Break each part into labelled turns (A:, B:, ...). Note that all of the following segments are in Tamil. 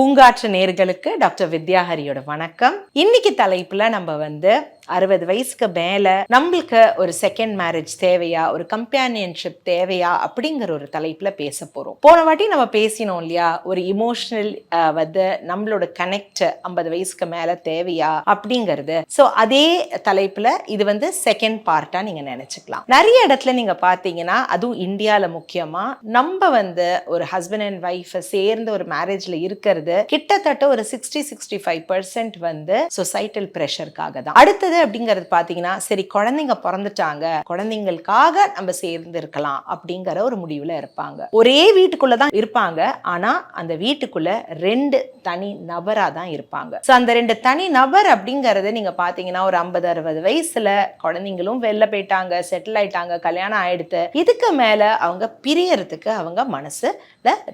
A: பூங்காற்று நேர்களுக்கு டாக்டர் வித்யாஹரியோட வணக்கம். இன்னைக்கு தலைப்புல நம்ம வந்து அறுபது வயசுக்கு மேல நம்மளுக்கு ஒரு செகண்ட் மேரேஜ் தேவையா? ஒரு கம்பேனியன்ஷிப் தேவையா? அப்படிங்கிற ஒரு தலைப்புல பேச போறோம். போன வாட்டி நம்ம பேசினோம் இல்லையா? ஒரு இமோஷனல் வந்து நம்மளோட கனெக்ட் ஐம்பது வயசுக்கு மேல தேவையா? அப்படிங்கிறது. ஸோ அதே தலைப்புல இது வந்து செகண்ட் பார்ட்டா நீங்க நினைச்சுக்கலாம். நிறைய இடத்துல நீங்க பாத்தீங்கன்னா அதுவும் இந்தியால முக்கியமா நம்ம வந்து ஒரு ஹஸ்பண்ட் அண்ட் ஒய்ஃப் சேர்ந்து ஒரு மேரேஜ்ல இருக்கிறது கிட்டத்தட்ட ஒரு சிக்ஸ்டி சிக்ஸ்டி ஃபைவ் பர்சன்ட் வந்து சொசைட்டல் ப்ரெஷருக்காக தான். அடுத்தது அப்படிங்கிறது பாத்தீங்கன்னா சரி குழந்தைங்க பிறந்துட்டாங்க குழந்தைங்களுக்காக நம்ம சேர்ந்து இருக்கலாம் அப்படிங்கிற ஒரு முடிவுல இருப்பாங்க. ஒரே வீட்டுக்குள்ள தான் இருப்பாங்க ஆனா அந்த வீட்டுக்குள்ள ரெண்டு தனி நபரா தான் இருப்பாங்க. ஸோ அந்த ரெண்டு தனி நபர் அப்படிங்கிறத நீங்க பாத்தீங்கன்னா ஒரு ஐம்பது அறுபது வயசுல குழந்தைங்களும் வெளில போயிட்டாங்க செட்டில் ஆயிட்டாங்க கல்யாணம் ஆயிடுத்து இதுக்கு மேல அவங்க பிரியறதுக்கு அவங்க மனசுல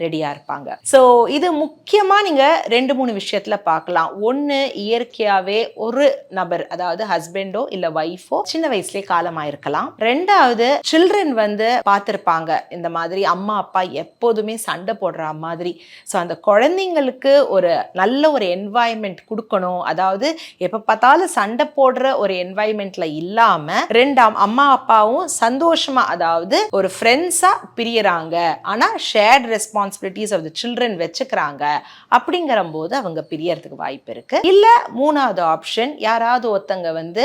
A: ரெடியா இருப்பாங்க. ஸோ இது முக்கியமா நீங்க ரெண்டு மூணு விஷயத்துல பார்க்கலாம் ஒன்று இயற்கையாவே ஒரு நபர் அதாவது ஹஸ்பண்டோ இல்ல ஒய்ஃபோ சின்ன வயசுலயே காலமாயிருக்கலாம். ரெண்டாவது சில்ட்ரன் வந்து பார்த்திருப்பாங்க. இந்த மாதிரி அம்மா அப்பா எப்போதுமே சண்டை போடுற மாதிரி. ஸோ அந்த குழந்தைங்களுக்கு ஒரு நல்ல ஒரு என்வாயன்மெண்ட் கொடுக்கணும். அதாவது எப்ப பார்த்தாலும் சண்டை போடுற ஒரு என்வாயன்மெண்ட்ல இல்லாம ரெண்டாம் அம்மா அப்பாவும் சந்தோஷமா அதாவது ஒரு ஃப்ரெண்ட்ஸா பிரியறாங்க. ஆனா shared responsibilities of the children வச்சுக்கிறாங்க. அப்படிங்கிற போது அவங்க பிரியறதுக்கு வாய்ப்பு இருக்கு. இல்ல மூணாவது ஆப்ஷன் யாராவது ஒருத்தங்க வந்து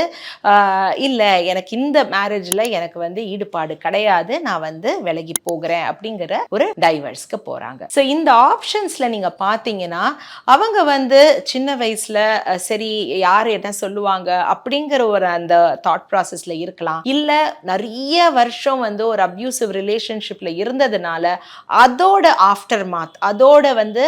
A: ஆஹ், இல்ல எனக்கு இந்த மேரேஜ்ல எனக்கு வந்து ஈடுபாடு கிடையாது நான் வந்து விலகி போகிறேன் அப்படிங்கிற ஒரு டைவர்ஸ்க்கு போறாங்க. ஸோ இந்த ஆப்ஷன்ஸ்ல நீங்க பாத்தீங்கன்னா அவங்க வந்து சின்ன வயசுல சரி யார் என்ன சொல்லுவாங்க அப்படிங்கிற ஒரு அந்த தாட் ப்ராசஸ்ல இருக்கலாம். இல்லை நிறைய வருஷம் வந்து ஒரு அப்யூசிவ் ரிலேஷன்ஷிப்ல இருந்ததுனால அதோட ஆஃப்டர் மாத் அதோட வந்து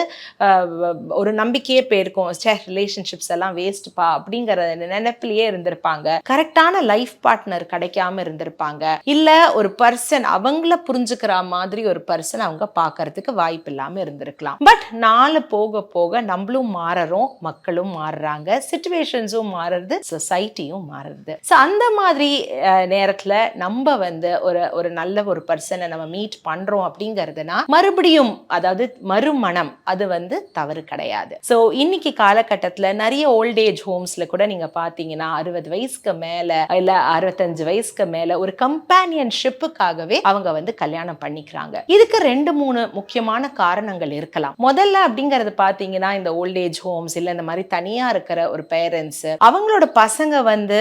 A: ஒரு நம்பிக்கையே போயிருக்கும். சே ரிலேஷன்ஷிப்ஸ் எல்லாம் வேஸ்ட்பா அப்படிங்கிற நினைப்பிலேயே இருந்திருப்பாங்க. கரெக்டான லைஃப் பார்ட்னர் கிடைக்காம இருந்திருப்பாங்க. இல்ல ஒரு பர்சன் அவங்கள புரிஞ்சுக்கிற மாதிரி ஒரு பர்சன் அவங்க பாக்குறதுக்கு வாய்ப்பு இல்லாம இருந்திருக்கலாம். பட் நாலு போக போக நம்மளும் மாறறோம் மக்களும் மாறுறாங்க. சுச்சுவேஷன்ஸும் மாறுறது சொசைட்டியும் மாறுறது ஸோ அந்த மாதிரி நேரத்துல நம்ம வந்து ஒரு ஒரு நல்ல ஒரு பர்சனை நம்ம மீட் பண்றோம் அப்படிங்கிறதுனா மறுபடியும் அதாவது மறுமணம் அது வந்து தவறு கிடையாது. ஸோ இன்னைக்கு காலகட்டத்துல நிறைய ஓல்ட் ஏஜ் ஹோம்ஸ்ல கூட நீங்க பாத்தீங்கன்னா அறுபது வயசுக்கு மேல இல்ல அறுபத்தஞ்சு வயசுக்கு மேல ஒரு கம்பானியன்ஷிப்புக்காகவே அவங்க வந்து கல்யாணம் பண்ணிக்கிறாங்க. இதுக்கு ரெண்டு மூணு முக்கியமான காரணங்கள் இருக்கலாம். முதல்ல அப்படிங்கறது பாத்தீங்கன்னா இந்த ஓல்ட் ஏஜ் ஹோம்ஸ் இல்ல இந்த மாதிரி தனியா இருக்கிற ஒரு பேரண்ட்ஸ் அவங்களோட பசங்க வந்து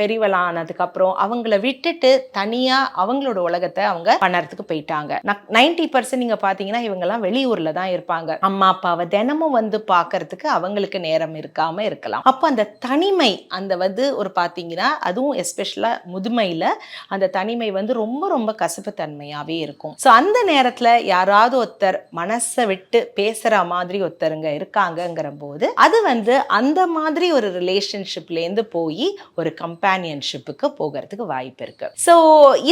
A: பெரியவளானதுக்கு அப்புறம் அவங்கள விட்டுட்டு தனியா அவங்களோட உலகத்தை அவங்க பண்ணறதுக்கு போயிட்டாங்க. நைன்டி பர்சன்ட் நீங்க பாத்தீங்கன்னா இவங்க எல்லாம் வெளியூர்ல தான் இருப்பாங்க. அம்மா அப்பாவை தினமும் வந்து பார்க்கறதுக்கு அவங்களுக்கு நேரம் இருக்காம இருக்கலாம். அப்போ அந்த தனிமை அந்த வந்து ஒரு பாத்தீங்கன்னா அதுவும் எஸ்பெஷலாக முதுமையில அந்த தனிமை வந்து ரொம்ப ரொம்ப கசப்புத்தன்மையாவே இருக்கும். ஸோ அந்த நேரத்துல யாராவது ஒருத்தர் மனசை விட்டு பேசுற மாதிரி ஒருத்தருங்க இருக்காங்கங்கிற போது அது வந்து அந்த மாதிரி ஒரு ரிலேஷன்ஷிப்ல இருந்து போய் ஒரு கம்பேனியன்ஷிப்புக்கு போகிறதுக்கு வாய்ப்பு இருக்கு. ஸோ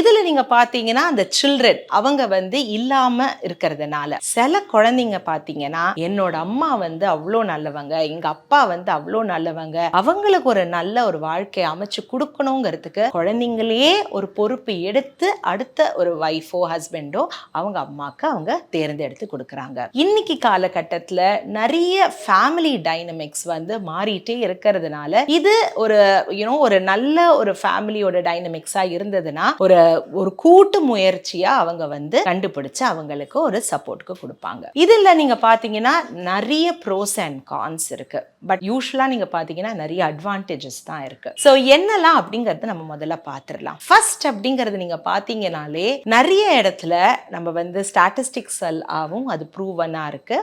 A: இதுல நீங்க பாத்தீங்கன்னா அந்த சில்ட்ரன் அவங்க வந்து இல்லாம இருக்கிறதுனால சில குழந்தைங்க பாத்தீங்கன்னா என்னோட அம்மா வந்து அவ்வளோ நல்லவங்க எங்க அப்பா வந்து அவ்வளோ நல்லவங்க அவங்களுக்கு ஒரு நல்ல ஒரு வாழ்க்கை அமைச்சு கொடுக்கணுங்கிறதுக்கு குழந்தைங்களையே ஒரு பொறுப்பு எடுத்து அடுத்த ஒரு ஒய்ஃபோ ஹஸ்பண்டோ அவங்க அம்மாக்கு அவங்க தேர்ந்தெடுத்து கொடுக்குறாங்க. இன்னைக்கு காலகட்டத்தில் நிறைய ஃபேமிலி டைனமிக்ஸ் வந்து மாறிட்டே இருக்கிறதுனால இது ஒரு யூனோ ஒரு நல்ல ஒரு ஃபேமிலியோட டைனமிக்ஸாக இருந்ததுன்னா ஒரு ஒரு கூட்டு முயற்சியா அவங்க வந்து கண்டுபிடிச்சு அவங்களுக்கு ஒரு சப்போர்ட்டுக்கு கொடுப்பாங்க. இதுல நீங்க பாத்தீங்கன்னா நிறைய ப்ரோஸ் அண்ட் கான்ஸ் இருக்கு. பட் யூஸ்வலாக நீங்க பாத்தீங்கன்னா நிறைய அட்வான்டேஜஸ் தான் இருக்கு. ஸோ என்னெல்லாம் அப்படிங்கறத நம்ம முதல்ல பார்த்துடலாம் ஃபர்ஸ்ட் அப்படிங்கிறது நீங்க பார்த்தீங்கனாலே நிறைய இடத்துல நம்ம வந்து ஸ்டாட்டிஸ்டிக்ஸ் ஆகும் அது ப்ரூவனா இருக்கு.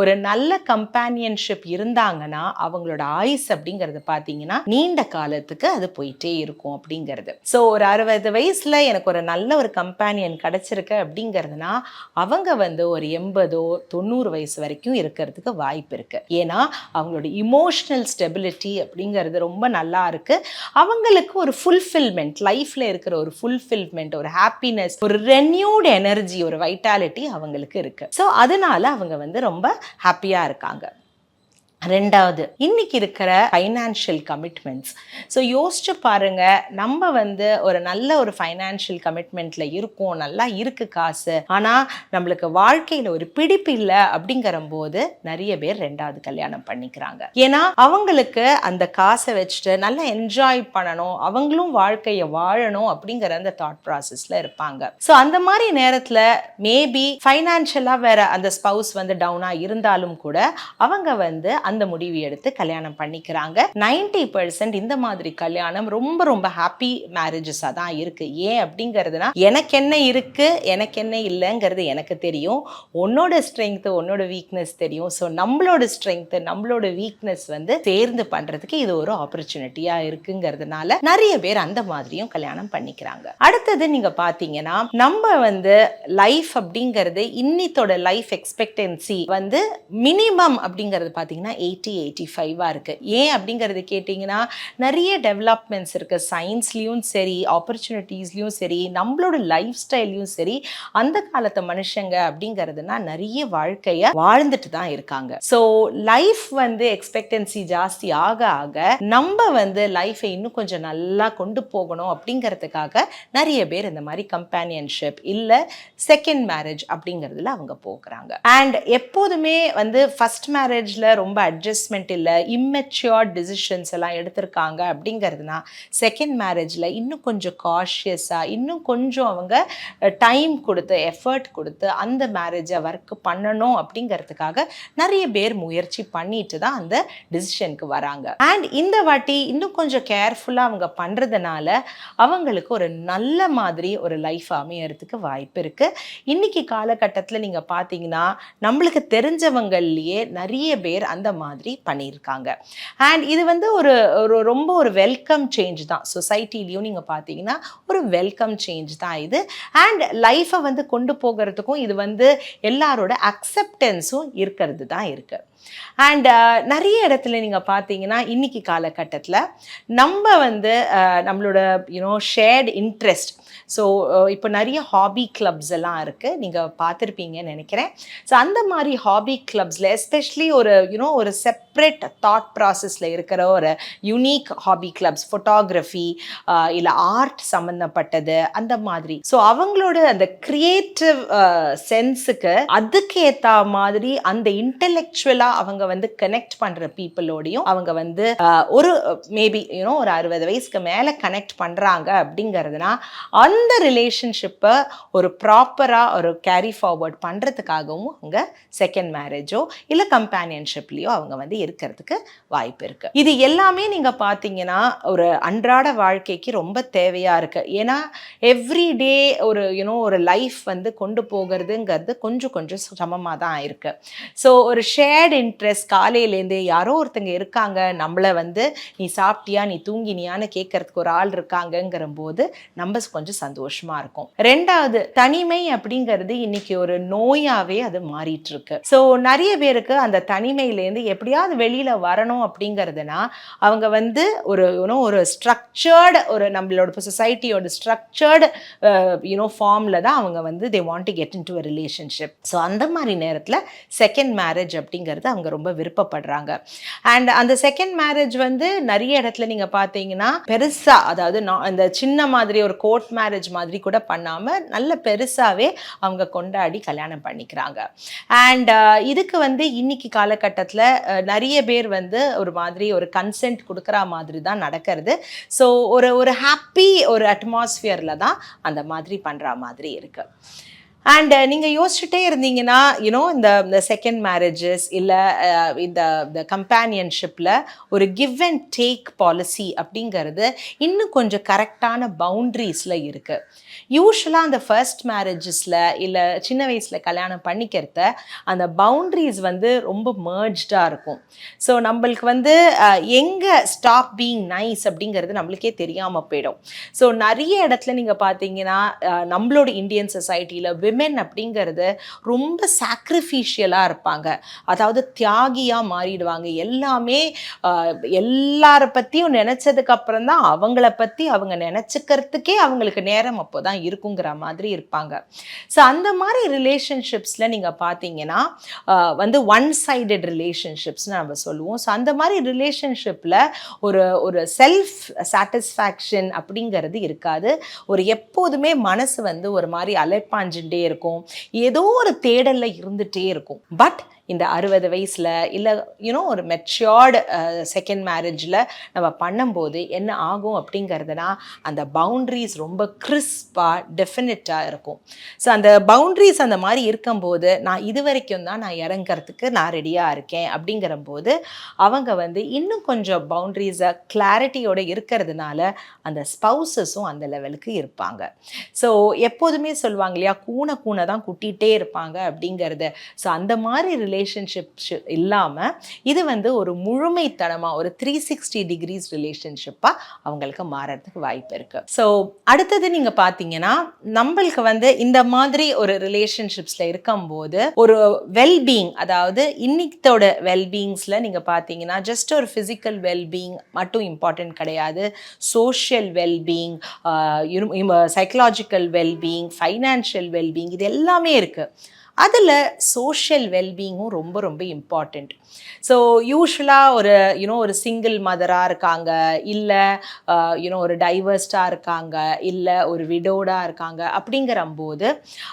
A: ஒரு நல்ல கம்பேனியன்ஷிப் இருந்தாங்கன்னா அவங்களோட ஆயுஸ் அப்படிங்கிறது பார்த்தீங்கன்னா நீண்ட காலத்துக்கு அது போயிட்டே இருக்கும் அப்படிங்கிறது. ஸோ ஒரு அறுபது வயசுல எனக்கு ஒரு நல்ல ஒரு கம்பேனியன் கிடைச்சிருக்கு அப்படிங்கிறதுனா அவங்க வந்து ஒரு எண்பதோ தொண்ணூறு வயசு வரைக்கும் இருக்கிறதுக்கு வாய்ப்பு இருக்கு. ஏன்னா அவங்களோட இமோஷனல் ஸ்டெபிலிட்டி அப்படிங்கிறது ரொம்ப நல்லா இருக்கு. அவங்களுக்கு ஒரு ஃபுல்ஃபில்மெண்ட் லைஃப்ல இருக்கிற ஒரு ஃபுல்ஃபில்மெண்ட் ஒரு ஹாப்பினஸ் ஒரு ரெனியூடு எனர்ஜி ஒரு வைட்டாலிட்டி அவங்களுக்கு இருக்கு. ஸோ அதனால அவங்க வந்து ரொம்ப ஹாப்பியா இருக்காங்க. ரெண்டாவது இன்னைக்கு இருக்கிற ஃபைனான்ஷியல் கமிட்மெண்ட்ஸ் ஸோ யோசிச்சு பாருங்க நம்ம வந்து ஒரு நல்ல ஒரு ஃபைனான்ஷியல் கமிட்மெண்ட்ல இருக்கோம் நல்லா இருக்கு காசு ஆனால் நம்மளுக்கு வாழ்க்கையில் ஒரு பிடிப்பு இல்லை அப்படிங்கிற போது நிறைய பேர் ரெண்டாவது கல்யாணம் பண்ணிக்கிறாங்க. ஏன்னா அவங்களுக்கு அந்த காசை வச்சுட்டு நல்லா என்ஜாய் பண்ணணும் அவங்களும் வாழ்க்கையை வாழணும் அப்படிங்கிற அந்த தாட் ப்ராசஸ்ல இருப்பாங்க. ஸோ அந்த மாதிரி நேரத்தில் மேபி ஃபைனான்ஷியலாக வேற அந்த ஸ்பவுஸ் வந்து டவுனாக இருந்தாலும் கூட அவங்க வந்து அந்த முடிவு எடுத்து கல்யாணம் பண்ணிக்கிறாங்க. நைன்டி பர்சன்ட் இந்த மாதிரி கல்யாணம் ரொம்ப ரொம்ப ஹாப்பி மேரேஜஸாக தான் இருக்கு. ஏன் அப்படிங்கிறதுனா எனக்கு என்ன இருக்கு எனக்கு என்ன இல்லைங்கிறது எனக்கு தெரியும். உன்னோட ஸ்ட்ரென்த்து உன்னோட வீக்னஸ் தெரியும். ஸோ நம்மளோட ஸ்ட்ரென்த்து நம்மளோட வீக்னஸ் வந்து சேர்ந்து பண்றதுக்கு இது ஒரு ஆப்பர்ச்சுனிட்டியா இருக்குங்கிறதுனால நிறைய பேர் அந்த மாதிரியும் கல்யாணம் பண்ணிக்கிறாங்க. அடுத்தது நீங்க பாத்தீங்கன்னா நம்ம வந்து லைஃப் அப்படிங்கிறது இன்னித்தோட லைஃப் எக்ஸ்பெக்டன்சி வந்து மினிமம் அப்படிங்கிறது பார்த்தீங்கன்னா எயிட்டி எயிட்டி ஃபைவாக இருக்குது ஏன் அப்படிங்கிறது கேட்டிங்கன்னா நிறைய டெவலப்மெண்ட்ஸ் இருக்குது சயின்ஸ்லேயும் சரி ஆப்பர்ச்சுனிட்டிஸ்லேயும் சரி நம்மளோட லைஃப் ஸ்டைல்லையும் சரி அந்த காலத்து மனுஷங்க அப்படிங்கிறதுனா நிறைய வாழ்க்கையை வாழ்ந்துட்டு தான் இருக்காங்க. ஸோ லைஃப் வந்து எக்ஸ்பெக்டன்சி ஜாஸ்தி ஆக ஆக நம்ம வந்து லைஃப்பை இன்னும் கொஞ்சம் நல்லா கொண்டு போகணும் அப்படிங்கிறதுக்காக நிறைய பேர் இந்த மாதிரி கம்பேனியன்ஷிப் இல்லை செகண்ட் மேரேஜ் அப்படிங்கிறதுல அவங்க போகிறாங்க. அண்ட் எப்போதுமே வந்து ஃபர்ஸ்ட் மேரேஜில் ரொம்ப அட்ஜஸ்ட்மெண்ட் இல்லை இம்மெச்சுவர் டிசிஷன்ஸ் எல்லாம் எடுத்திருக்காங்க அப்படிங்கிறதுனா செகண்ட் மேரேஜில் இன்னும் கொஞ்சம் காஷியஸாக இன்னும் கொஞ்சம் அவங்க டைம் கொடுத்து எஃபர்ட் கொடுத்து அந்த மேரேஜை ஒர்க் பண்ணணும் அப்படிங்கிறதுக்காக நிறைய பேர் முயற்சி பண்ணிட்டு தான் அந்த டிசிஷனுக்கு வராங்க. அண்ட் இந்த வாட்டி இன்னும் கொஞ்சம் கேர்ஃபுல்லாக அவங்க பண்ணுறதுனால அவங்களுக்கு ஒரு நல்ல மாதிரி ஒரு லைஃப் அமையறதுக்கு வாய்ப்பு இருக்குது இன்றைக்கி காலகட்டத்தில் நீங்கள் பார்த்தீங்கன்னா நம்மளுக்கு தெரிஞ்சவங்கள்லேயே நிறைய பேர் அந்த மாதிரி பண்ணியிருக்காங்க. அண்ட் இது வந்து ஒரு ஒரு ரொம்ப ஒரு வெல்கம் சேஞ்ச் தான். சொசைட்டிலையும் நீங்கள் பார்த்தீங்கன்னா ஒரு வெல்கம் சேஞ்ச் தான் இது. அண்ட் லைஃப்பை வந்து கொண்டு போகிறதுக்கும் இது வந்து எல்லாரோட அக்செப்டன்ஸும் இருக்கிறது தான் இருக்குது அண்ட் நிறைய இடத்துல நீங்கள் பார்த்தீங்கன்னா இன்னைக்கு காலகட்டத்தில் நம்ம வந்து நம்மளோட you know shared interest so uh, இப்போ நிறைய ஹாபி கிளப்ஸ் எல்லாம் இருக்குது நீங்கள் பார்த்துருப்பீங்கன்னு நினைக்கிறேன். ஸோ அந்த மாதிரி ஹாபி கிளப்ஸில் எஸ்பெஷலி ஒரு யூனோ ஒரு செப்ரேட் தாட் ப்ராசஸில் இருக்கிற ஒரு யூனிக் ஹாபி கிளப்ஸ் ஃபோட்டோகிராஃபி இல்லை ஆர்ட் சம்மந்தப்பட்டது அந்த மாதிரி. ஸோ அவங்களோட அந்த க்ரியேட்டிவ் சென்ஸுக்கு uh, அதுக்கேற்ற மாதிரி அந்த இன்டெலெக்சுவலாக அவங்க வந்து கனெக்ட் பண்ணுற பீப்புளோடையும் அவங்க வந்து uh, ஒரு மேபி யூனோ ஒரு அறுபது வயசுக்கு மேலே கனெக்ட் பண்ணுறாங்க அப்படிங்கிறதுனா அந்த அந்த ரிலேஷன்ஷிப்பை ஒரு ப்ராப்பராக ஒரு கேரி ஃபார்வர்ட் பண்ணுறதுக்காகவும் அவங்க செகண்ட் மேரேஜோ இல்லை கம்பேனியன்ஷிப்லேயோ அவங்க வந்து இருக்கிறதுக்கு வாய்ப்பு இருக்குது இது எல்லாமே நீங்கள் பார்த்தீங்கன்னா ஒரு அன்றாட வாழ்க்கைக்கு ரொம்ப தேவையாக இருக்குது ஏன்னா எவ்ரி டே ஒரு யூனோ ஒரு லைஃப் வந்து கொண்டு போகிறதுங்கிறது கொஞ்சம் கொஞ்சம் சமமாக தான் இருக்குது ஸோ ஒரு ஷேர்டு இன்ட்ரெஸ்ட் காலையிலேருந்து யாரோ ஒருத்தங்க இருக்காங்க நம்மளை வந்து நீ சாப்பிட்டியா? நீ தூங்கினியான்னு கேட்கறதுக்கு ஒரு ஆள் இருக்காங்கங்கிற போது நம்ம கொஞ்சம் சந்தோஷமா இருக்கும். ரெண்டாவது தனிமை அப்படிங்கிறது இன்னைக்கு ஒரு நோயாவே அது மாறிட்டு இருக்கு ஸோ நிறைய பேருக்கு அந்த தனிமையிலேருந்து எப்படியாவது வெளியில வரணும் அப்படிங்கிறதுனா அவங்க வந்து ஒரு யூனோ ஒரு ஸ்ட்ரக்சர்டு ஒரு நம்மளோட சொசைட்டியோட ஸ்ட்ரக்சர்டு யூனோ ஃபார்மில் தான் அவங்க வந்து they want to get into relationship so அந்த மாதிரி நேரத்தில் செகண்ட் மேரேஜ் அப்படிங்கிறது அவங்க ரொம்ப விருப்பப்படுறாங்க. அண்ட் அந்த செகண்ட் மேரேஜ் வந்து நிறைய இடத்துல நீங்கள் பார்த்தீங்கன்னா பெருசாக அதாவது நான் இந்த சின்ன மாதிரி ஒரு கோர்ட் மேரேஜ் மாதிரி கூட பண்ணாமல் நல்ல பெருசாகவே அவங்க கொண்டாடி கல்யாணம் பண்ணிக்கிறாங்க. அண்ட் uh, இதுக்கு வந்து இன்னைக்கு காலகட்டத்தில் uh, நிறைய பேர் வந்து ஒரு மாதிரி ஒரு கன்சென்ட் கொடுக்குற மாதிரி தான் நடக்கிறது. ஸோ ஒரு ஒரு ஹாப்பி ஒரு அட்மாஸ்ஃபியரில் தான் அந்த மாதிரி பண்ணுற மாதிரி இருக்கு. அண்ட் uh, நீங்கள் யோசிச்சுட்டே இருந்தீங்கன்னா யூனோ இந்த இந்த செகண்ட் மேரேஜஸ் இல்லை இந்த இந்த கம்பேனியன்ஷிப்பில் ஒரு கிவ் அண்ட் டேக் பாலிசி அப்படிங்கிறது இன்னும் கொஞ்சம் கரெக்டான பவுண்ட்ரிஸில் இருக்குது யூஸ்வலாக அந்த ஃபர்ஸ்ட் மேரேஜஸில் இல்லை சின்ன வயசில் கல்யாணம் பண்ணிக்கிறத அந்த பவுண்ட்ரிஸ் வந்து ரொம்ப மேர்ஜ்டாக இருக்கும். ஸோ நம்மளுக்கு வந்து எங்கே ஸ்டாப் பீங் நைஸ் அப்படிங்கிறது நம்மளுக்கே தெரியாமல் போயிடும். ஸோ நிறைய இடத்துல நீங்கள் பார்த்தீங்கன்னா uh, நம்மளோட இந்தியன் சொசைட்டியில் விமென் அப்படிங்கிறது ரொம்ப சாக்ரிஃபிஷியலாக இருப்பாங்க. அதாவது தியாகியாக மாறிடுவாங்க. எல்லாமே எல்லார பற்றியும் நினச்சதுக்கு அப்புறம் தான் அவங்கள பற்றி அவங்க நினச்சிக்கிறதுக்கே அவங்களுக்கு நேரம் அப்போ தான் இருக்குங்கிற மாதிரி இருப்பாங்க. ஸோ அந்த மாதிரி ரிலேஷன்ஷிப்ஸில் நீங்கள் பார்த்தீங்கன்னா வந்து ஒன் சைடட் ரிலேஷன்ஷிப்ஸ்னு நம்ம சொல்லுவோம். ஸோ அந்த மாதிரி ரிலேஷன்ஷிப்பில் ஒரு ஒரு செல்ஃப் சாட்டிஸ்ஃபேக்ஷன் அப்படிங்கிறது இருக்காது. ஒரு எப்போதுமே மனசு வந்து ஒரு மாதிரி அலைப்பாஞ்சுட்டே இருக்கும். ஏதோ ஒரு தேடல்ல இருந்துட்டே இருக்கும். பட் இந்த அறுபது வயசில் இல்லை யூனோ ஒரு மெச்சியோர்டு செகண்ட் மேரேஜில் நம்ம பண்ணும்போது என்ன ஆகும் அப்படிங்கிறதுனா அந்த பவுண்ட்ரிஸ் ரொம்ப கிறிஸ்பாக டெஃபினட்டாக இருக்கும். ஸோ அந்த பவுண்ட்ரிஸ் அந்த மாதிரி இருக்கும்போது நான் இது வரைக்கும் தான் நான் இறங்குறதுக்கு நான் ரெடியாக இருக்கேன் அப்படிங்கிறம்போது அவங்க வந்து இன்னும் கொஞ்சம் பவுண்ட்ரிஸை கிளாரிட்டியோடு இருக்கிறதுனால அந்த ஸ்பௌசஸும் அந்த லெவலுக்கு இருப்பாங்க. ஸோ எப்போதுமே சொல்லுவாங்க இல்லையா கூனை கூனை தான் குட்டிகிட்டே இருப்பாங்க அப்படிங்கிறது. ஸோ அந்த மாதிரி ரிலேஷன்ஷிப் இல்லாமல் இது வந்து ஒரு முழுமைத்தனமாக ஒரு த்ரீ சிக்ஸ்டி டிகிரிஸ் ரிலேஷன்ஷிப்பாக அவங்களுக்கு மாறுறதுக்கு வாய்ப்பு இருக்குது ஸோ அடுத்தது நீங்கள் பார்த்தீங்கன்னா நம்மளுக்கு வந்து இந்த மாதிரி ஒரு ரிலேஷன்ஷிப்ஸில் இருக்கும்போது ஒரு வெல்பீயிங் அதாவது இன்னிக்கத்தோட வெல்பீயிங்ஸில் நீங்கள் பார்த்தீங்கன்னா ஜஸ்ட் ஒரு ஃபிசிக்கல் வெல்பீயிங் மட்டும் இம்பார்ட்டன்ட் கிடையாது. Social wellbeing psychological wellbeing financial wellbeing இது எல்லாமே இருக்குது அதில் சோஷியல் வெல்பீயிங்கும் ரொம்ப ரொம்ப இம்பார்ட்டண்ட் ஸோ யூஸ்வலாக ஒரு யூனோ ஒரு சிங்கிள் மதராக இருக்காங்க இல்லை யூனோ ஒரு டைவர்ஸ்டாக இருக்காங்க இல்லை ஒரு விடோடாக இருக்காங்க அப்படிங்கிறம்போது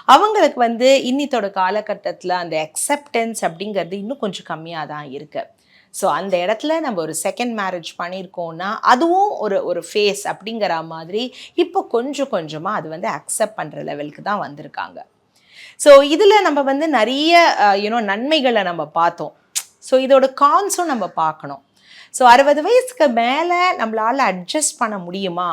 A: அவங்களுக்கு வந்து இன்னித்தோட காலகட்டத்தில் அந்த அக்செப்டன்ஸ் அப்படிங்கிறது இன்னும் கொஞ்சம் கம்மியாக தான் இருக்குது ஸோ அந்த இடத்துல நம்ம ஒரு செகண்ட் மேரேஜ் பண்ணியிருக்கோம்னா அதுவும் ஒரு ஒரு ஃபேஸ் அப்படிங்கிற மாதிரி இப்போ கொஞ்சம் கொஞ்சமாக அது வந்து அக்செப்ட் பண்ணுற லெவலுக்கு தான் வந்திருக்காங்க. ஸோ இதில் நம்ம வந்து நிறைய யூனோ நன்மைகளை நம்ம பார்த்தோம். ஸோ இதோட கான்ஸும் நம்ம பார்க்கணும். ஸோ அறுபது வயசுக்கு மேலே நம்மளால் அட்ஜஸ்ட் பண்ண முடியுமா?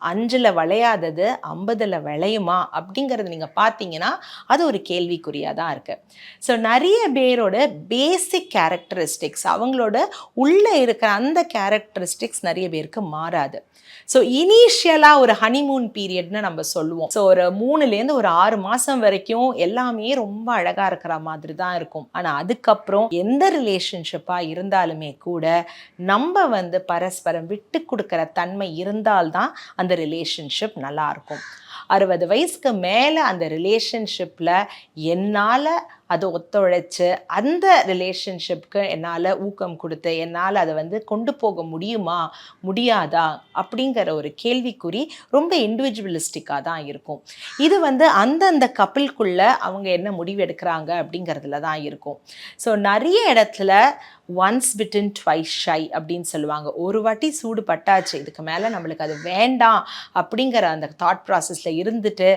A: அஞ்சில் விளையாதது ஐம்பதில் விளையுமா அப்படிங்கிறத நீங்கள் பார்த்தீங்கன்னா அது ஒரு கேள்விக்குறியாக தான் இருக்குது ஸோ நிறைய பேரோட பேசிக் கேரக்டரிஸ்டிக்ஸ் அவங்களோட உள்ளே இருக்கிற அந்த கேரக்டரிஸ்டிக்ஸ் நிறைய பேருக்கு மாறாது. ஸோ இனிஷியலாக ஒரு ஹனிமூன் பீரியட்னு நம்ம சொல்லுவோம். ஸோ ஒரு மூணுலேருந்து ஒரு ஆறு மாதம் வரைக்கும் எல்லாமே ரொம்ப அழகாக இருக்கிற மாதிரி தான் இருக்கும். ஆனால் அதுக்கப்புறம் எந்த ரிலேஷன்ஷிப்பாக இருந்தாலுமே கூட நம்ம வந்து பரஸ்பரம் விட்டு கொடுக்குற தன்மை இருந்தால்தான் அந்த ரிலேஷன்ஷிப் நல்லா இருக்கும் அறுபது வயசுக்கு மேலே அந்த ரிலேஷன்ஷிப்பில் என்னால் அதை ஒத்துழைச்சு அந்த ரிலேஷன்ஷிப்க்கு என்னால் ஊக்கம் கொடுத்து என்னால் அதை வந்து கொண்டு போக முடியுமா முடியாதா அப்படிங்கிற ஒரு கேள்விக்குறி ரொம்ப இண்டிவிஜுவலிஸ்டிக்காக தான் இருக்கும். இது வந்து அந்தந்த கப்பிள்குள்ளே அவங்க என்ன முடிவு எடுக்கிறாங்க அப்படிங்கிறதுல தான் இருக்கும். ஸோ நிறைய இடத்துல ஒன்ஸ் பிட்டன் ட்வைஸ் ஷை அப்படின்னு சொல்லுவாங்க. ஒரு வாட்டி சூடு பட்டாச்சு இதுக்கு மேலே நம்மளுக்கு அது வேண்டாம் அப்படிங்கிற அந்த தாட் ப்ராசஸில் இருந்துட்டு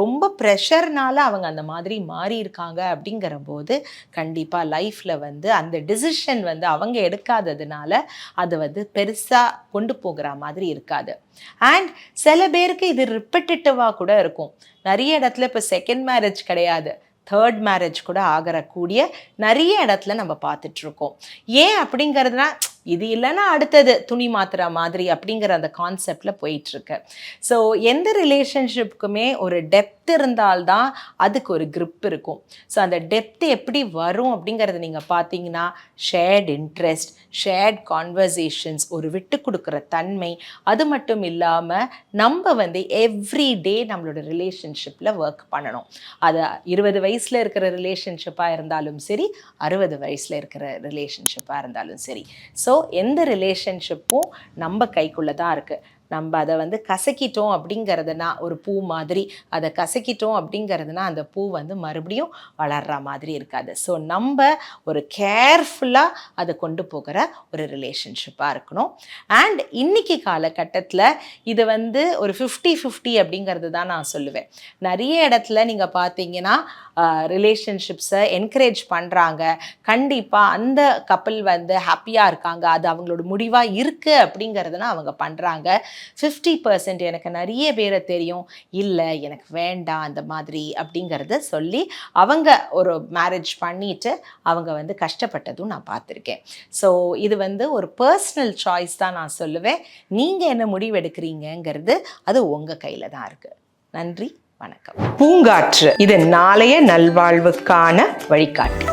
A: ரொம்ப ப்ரெஷர்னால அவங்க அந்த மாதிரி மாறி இருக்காங்க அப்படிங்கிற போது கண்டிப்பாக லைஃப்பில் வந்து அந்த டிசிஷன் வந்து அவங்க எடுக்காததுனால அது வந்து பெருசாக கொண்டு போகிற மாதிரி இருக்காது. அண்ட் சில பேருக்கு இது ரிப்பட்டிட்டிவாக கூட இருக்கும். நிறைய இடத்துல இப்போ செகண்ட் மேரேஜ் கிடையாது. தேர்ட் மேரேஜ் கூட ஆகிறக்கூடிய நிறைய இடத்துல நம்ம பார்த்துட்ருக்கோம் ஏன் அப்படிங்கிறதுனா இது இல்லைன்னா அடுத்தது துணி மாத்துற மாதிரி அப்படிங்கிற அந்த கான்செப்டில் போயிட்டுருக்கு. ஸோ எந்த ரிலேஷன்ஷிப்புக்குமே ஒரு டெப்த் இருந்தால்தான் அதுக்கு ஒரு க்ரிப் இருக்கும். ஸோ அந்த டெப்த் எப்படி வரும் அப்படிங்கிறத நீங்கள் பார்த்தீங்கன்னா ஷேர்ட் இன்ட்ரெஸ்ட் ஷேர்ட் கான்வர்சேஷன்ஸ் ஒரு விட்டு கொடுக்குற தன்மை அது மட்டும் இல்லாமல் நம்ம வந்து எவ்ரி டே நம்மளோட ரிலேஷன்ஷிப்பில் ஒர்க் பண்ணணும். அது இருபது வயசில் இருக்கிற ரிலேஷன்ஷிப்பாக இருந்தாலும் சரி அறுபது வயசில் இருக்கிற ரிலேஷன்ஷிப்பாக இருந்தாலும் சரி. ஸோ எந்த ரிலேஷன்ஷிப்பும் நம்ம கைக்குள்ளே தான் இருக்குது நம்ம அதை வந்து கசக்கிட்டோம் அப்படிங்கிறதுனா ஒரு பூ மாதிரி. அதை கசக்கிட்டோம் அப்படிங்கிறதுனா அந்த பூ வந்து மறுபடியும் வளர்ற மாதிரி இருக்காது. ஸோ நம்ம ஒரு கேர்ஃபுல்லாக அதை கொண்டு போகிற ஒரு ரிலேஷன்ஷிப்பாக இருக்கணும். அண்ட் இன்னைக்கு காலகட்டத்தில் இது வந்து ஒரு ஃபிஃப்டி ஃபிஃப்டி அப்படிங்கிறது தான் நான் சொல்லுவேன். நிறைய இடத்துல நீங்கள் பார்த்தீங்கன்னா ரிலேஷன்ஷிப்ஸை என்கரேஜ் பண்ணுறாங்க கண்டிப்பாக அந்த கப்பல் வந்து ஹாப்பியாக இருக்காங்க. அது அவங்களோட முடிவாக இருக்குது அப்படிங்கிறதுனா அவங்க பண்ணுறாங்க ஃபிஃப்டி பர்சன்ட் எனக்கு நிறைய பேரை தெரியும். இல்லை எனக்கு வேண்டாம் அந்த மாதிரி அப்படிங்கிறத சொல்லி அவங்க ஒரு மேரேஜ் பண்ணிட்டு அவங்க வந்து கஷ்டப்பட்டதும் நான் பார்த்துருக்கேன். ஸோ இது வந்து ஒரு பர்சனல் சாய்ஸ் தான் நான் சொல்லுவேன். நீங்கள் என்ன முடிவெடுக்கிறீங்கங்கிறது அது உங்கள் கையில் தான் இருக்குது நன்றி வணக்கம். பூங்காற்று இது நாளைய நல்வாழ்வுக்கான வழிகாட்டி.